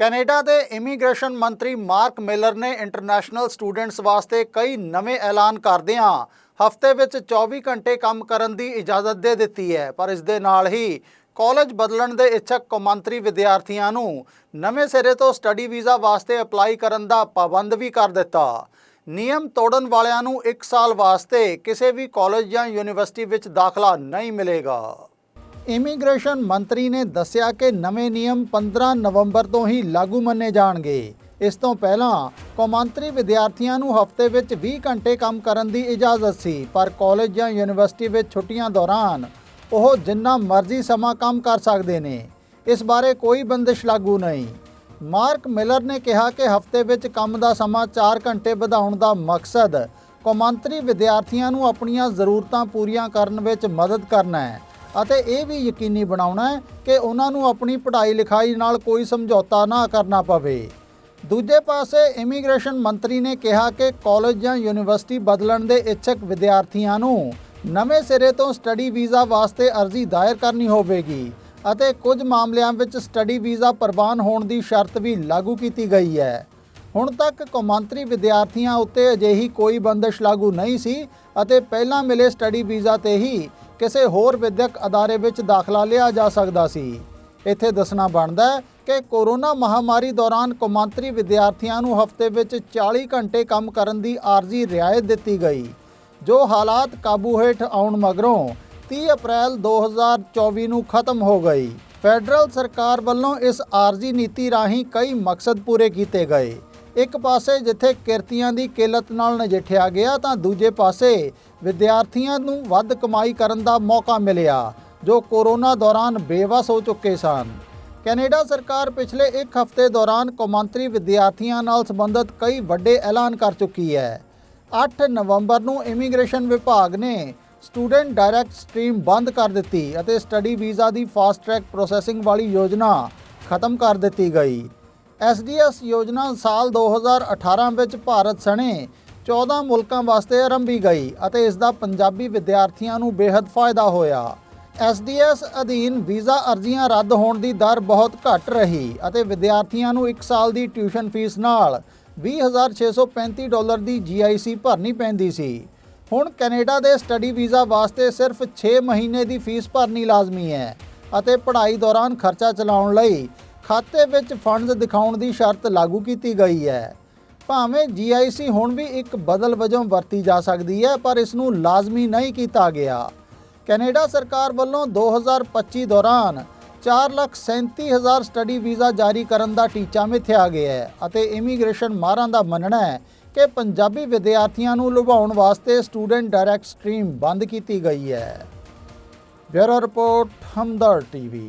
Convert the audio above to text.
Canada ਦੇ immigration ਮੰਤਰੀ Mark Miller ਨੇ ਇੰਟਰਨੈਸ਼ਨਲ ਸਟੂਡੈਂਟਸ ਵਾਸਤੇ ਕਈ ਨਵੇਂ ਐਲਾਨ ਕਰਦਿਆਂ ਹਫ਼ਤੇ ਵਿੱਚ 24 ਘੰਟੇ ਕੰਮ ਕਰਨ ਦੀ ਇਜਾਜ਼ਤ ਦੇ ਦਿੱਤੀ ਹੈ। ਪਰ ਇਸ ਦੇ ਨਾਲ ਹੀ ਕਾਲਜ ਬਦਲਣ ਦੇ ਇੱਛਕ ਕੌਮਾਂਤਰੀ ਵਿਦਿਆਰਥੀਆਂ ਨੂੰ ਨਵੇਂ ਸਿਰੇ ਤੋਂ ਸਟੱਡੀ ਵੀਜ਼ਾ ਵਾਸਤੇ ਅਪਲਾਈ ਕਰਨ ਦਾ ਪਾਬੰਦ ਵੀ ਕਰ ਦਿੱਤਾ। ਨਿਯਮ ਤੋੜਨ ਵਾਲਿਆਂ ਨੂੰ 1 ਸਾਲ ਵਾਸਤੇ ਕਿਸੇ ਵੀ ਕਾਲਜ ਜਾਂ ਯੂਨੀਵਰਸਿਟੀ ਵਿੱਚ ਦਾਖਲਾ ਨਹੀਂ ਮਿਲੇਗਾ। ਇਮੀਗ੍ਰੇਸ਼ਨ ਮੰਤਰੀ ਨੇ ਦੱਸਿਆ ਕਿ ਨਵੇਂ ਨਿਯਮ 15 ਨਵੰਬਰ ਤੋਂ ਹੀ ਲਾਗੂ ਮੰਨੇ ਜਾਣਗੇ। ਇਸ ਤੋਂ ਪਹਿਲਾਂ ਕੌਮਾਂਤਰੀ ਵਿਦਿਆਰਥੀਆਂ ਨੂੰ ਹਫ਼ਤੇ ਵਿੱਚ 20 ਘੰਟੇ ਕੰਮ ਕਰਨ ਦੀ ਇਜਾਜ਼ਤ ਸੀ, ਪਰ ਕਾਲਜ ਜਾਂ ਯੂਨੀਵਰਸਿਟੀ ਵਿੱਚ ਛੁੱਟੀਆਂ ਦੌਰਾਨ ਉਹ ਜਿੰਨਾ ਮਰਜ਼ੀ ਸਮਾਂ ਕੰਮ ਕਰ ਸਕਦੇ ਨੇ। ਇਸ ਬਾਰੇ ਕੋਈ ਬੰਦਿਸ਼ ਲਾਗੂ ਨਹੀਂ। ਮਾਰਕ ਮਿਲਰ ਨੇ ਕਿਹਾ ਕਿ ਹਫ਼ਤੇ ਵਿੱਚ ਕੰਮ ਦਾ ਸਮਾਂ 4 ਘੰਟੇ ਵਧਾਉਣ ਦਾ ਮਕਸਦ ਕੌਮਾਂਤਰੀ ਵਿਦਿਆਰਥੀਆਂ ਨੂੰ ਆਪਣੀਆਂ ਜ਼ਰੂਰਤਾਂ ਪੂਰੀਆਂ ਕਰਨ ਵਿੱਚ ਮਦਦ ਕਰਨਾ ਹੈ। ਅਤੇ ਇਹ ਵੀ ਯਕੀਨੀ ਬਣਾਉਣਾ ਹੈ ਕਿ ਉਹਨਾਂ ਨੂੰ ਆਪਣੀ ਪੜ੍ਹਾਈ ਲਿਖਾਈ ਨਾਲ ਕੋਈ ਸਮਝੌਤਾ ਨਾ ਕਰਨਾ ਪਵੇ। ਦੂਜੇ ਪਾਸੇ, ਇਮੀਗ੍ਰੇਸ਼ਨ ਮੰਤਰੀ ਨੇ ਕਿਹਾ ਕਿ ਕਾਲਜ ਜਾਂ ਯੂਨੀਵਰਸਿਟੀ ਬਦਲਣ ਦੇ ਇੱਛਕ ਵਿਦਿਆਰਥੀਆਂ ਨੂੰ ਨਵੇਂ ਸਿਰੇ ਤੋਂ ਸਟੱਡੀ ਵੀਜ਼ਾ ਵਾਸਤੇ ਅਰਜ਼ੀ ਦਾਇਰ ਕਰਨੀ ਹੋਵੇਗੀ ਅਤੇ ਕੁਝ ਮਾਮਲਿਆਂ ਵਿੱਚ ਸਟੱਡੀ ਵੀਜ਼ਾ ਪ੍ਰਵਾਨ ਹੋਣ ਦੀ ਸ਼ਰਤ ਵੀ ਲਾਗੂ ਕੀਤੀ ਗਈ ਹੈ। ਹੁਣ ਤੱਕ ਕੌਮਾਂਤਰੀ ਵਿਦਿਆਰਥੀਆਂ ਉੱਤੇ ਅਜਿਹੀ ਕੋਈ ਬੰਦਸ਼ ਲਾਗੂ ਨਹੀਂ ਸੀ ਅਤੇ ਪਹਿਲਾਂ ਮਿਲੇ ਸਟੱਡੀ ਵੀਜ਼ਾ ਤੇ ਹੀ ਕਿਸੇ ਹੋਰ ਵਿਦਿਅਕ ਅਦਾਰੇ ਵਿੱਚ ਦਾਖਲਾ ਲਿਆ ਜਾ ਸਕਦਾ ਸੀ। ਇੱਥੇ ਦੱਸਣਾ ਬਣਦਾ ਹੈ ਕਿ ਕੋਰੋਨਾ ਮਹਾਮਾਰੀ ਦੌਰਾਨ ਕੌਮਾਂਤਰੀ ਵਿਦਿਆਰਥੀਆਂ ਨੂੰ ਹਫ਼ਤੇ ਵਿੱਚ 40 ਘੰਟੇ ਕੰਮ ਕਰਨ ਦੀ ਆਰਜ਼ੀ ਰਿਆਇਤ ਦਿੱਤੀ ਗਈ, ਜੋ ਹਾਲਾਤ ਕਾਬੂ ਹੇਠ ਆਉਣ ਮਗਰੋਂ 30 ਅਪ੍ਰੈਲ 2024 ਨੂੰ ਖਤਮ ਹੋ ਗਈ। ਫੈਡਰਲ ਸਰਕਾਰ ਵੱਲੋਂ ਇਸ ਆਰਜ਼ੀ ਨੀਤੀ ਰਾਹੀਂ ਕਈ ਮਕਸਦ ਪੂਰੇ ਕੀਤੇ ਗਏ। ਇੱਕ ਪਾਸੇ ਜਿੱਥੇ ਕਿਰਤੀਆਂ ਦੀ ਕਿੱਲਤ ਨਾਲ ਨਜਿੱਠਿਆ ਗਿਆ, ਤਾਂ ਦੂਜੇ ਪਾਸੇ ਵਿਦਿਆਰਥੀਆਂ ਨੂੰ ਵੱਧ ਕਮਾਈ ਕਰਨ ਦਾ ਮੌਕਾ ਮਿਲਿਆ, ਜੋ ਕੋਰੋਨਾ ਦੌਰਾਨ ਬੇਵਸ ਹੋ ਚੁੱਕੇ ਸਨ। ਕੈਨੇਡਾ ਸਰਕਾਰ ਪਿਛਲੇ ਇੱਕ ਹਫ਼ਤੇ ਦੌਰਾਨ ਕੌਮਾਂਤਰੀ ਵਿਦਿਆਰਥੀਆਂ ਨਾਲ ਸੰਬੰਧਿਤ ਕਈ ਵੱਡੇ ਐਲਾਨ ਕਰ ਚੁੱਕੀ ਹੈ। 8 ਨਵੰਬਰ ਨੂੰ ਇਮੀਗ੍ਰੇਸ਼ਨ ਵਿਭਾਗ ਨੇ ਸਟੂਡੈਂਟ ਡਾਇਰੈਕਟ ਸਟ੍ਰੀਮ ਬੰਦ ਕਰ ਦਿੱਤੀ ਅਤੇ ਸਟੱਡੀ ਵੀਜ਼ਾ ਦੀ ਫਾਸਟ ਟਰੈਕ ਪ੍ਰੋਸੈਸਿੰਗ ਵਾਲੀ ਯੋਜਨਾ ਖਤਮ ਕਰ ਦਿੱਤੀ ਗਈ। ਐਸਡੀਐਸ ਯੋਜਨਾ ਸਾਲ 2018 ਵਿੱਚ ਭਾਰਤ ਸਣੇ 14 ਮੁਲਕਾਂ ਵਾਸਤੇ ਆਰੰਭੀ ਗਈ ਅਤੇ ਇਸ ਦਾ ਪੰਜਾਬੀ ਵਿਦਿਆਰਥੀਆਂ ਨੂੰ ਬੇहद ਫਾਇਦਾ ਹੋਇਆ। ਐਸਡੀਐਸ ਅਧੀਨ ਵੀਜ਼ਾ ਅਰਜ਼ੀਆਂ ਰੱਦ ਹੋਣ ਦੀ ਦਰ ਬਹੁਤ ਘੱਟ ਰਹੀ ਅਤੇ ਵਿਦਿਆਰਥੀਆਂ ਨੂੰ 1 ਸਾਲ ਦੀ ਟਿਊਸ਼ਨ ਫੀਸ ਨਾਲ 20635 ਡਾਲਰ ਦੀ ਜੀਆਈਸੀ ਭਰਨੀ ਪੈਂਦੀ ਸੀ। ਹੁਣ ਕੈਨੇਡਾ ਦੇ ਸਟੱਡੀ ਵੀਜ਼ਾ ਵਾਸਤੇ ਸਿਰਫ 6 ਮਹੀਨੇ ਦੀ ਫੀਸ ਭਰਨੀ ਲਾਜ਼ਮੀ ਹੈ ਅਤੇ ਪੜ੍ਹਾਈ ਦੌਰਾਨ ਖਰਚਾ ਚਲਾਉਣ ਲਈ ਖਾਤੇ ਵਿੱਚ ਫੰਡਸ ਦਿਖਾਉਣ ਦੀ ਸ਼ਰਤ ਲਾਗੂ ਕੀਤੀ ਗਈ ਹੈ। ਭਾਵੇਂ ਜੀਆਈਸੀ ਹੁਣ ਵੀ ਇੱਕ ਬਦਲ ਵਜੋਂ ਵਰਤੀ ਜਾ ਸਕਦੀ ਹੈ, ਪਰ ਇਸ ਨੂੰ ਲਾਜ਼ਮੀ ਨਹੀਂ ਕੀਤਾ ਗਿਆ। ਕੈਨੇਡਾ ਸਰਕਾਰ ਵੱਲੋਂ 2025 ਦੌਰਾਨ 437000 ਸਟੱਡੀ ਵੀਜ਼ਾ ਜਾਰੀ ਕਰਨ ਦਾ ਟੀਚਾ ਮਿਥਿਆ ਗਿਆ ਹੈ ਅਤੇ ਇਮੀਗ੍ਰੇਸ਼ਨ ਮਾਹਰਾਂ ਦਾ ਮੰਨਣਾ ਹੈ ਕਿ ਪੰਜਾਬੀ ਵਿਦਿਆਰਥੀਆਂ ਨੂੰ ਲੁਭਾਉਣ ਵਾਸਤੇ ਸਟੂਡੈਂਟ ਡਾਇਰੈਕਟ ਸਟ੍ਰੀਮ ਬੰਦ ਕੀਤੀ ਗਈ ਹੈ। Bureau report Hamdard TV.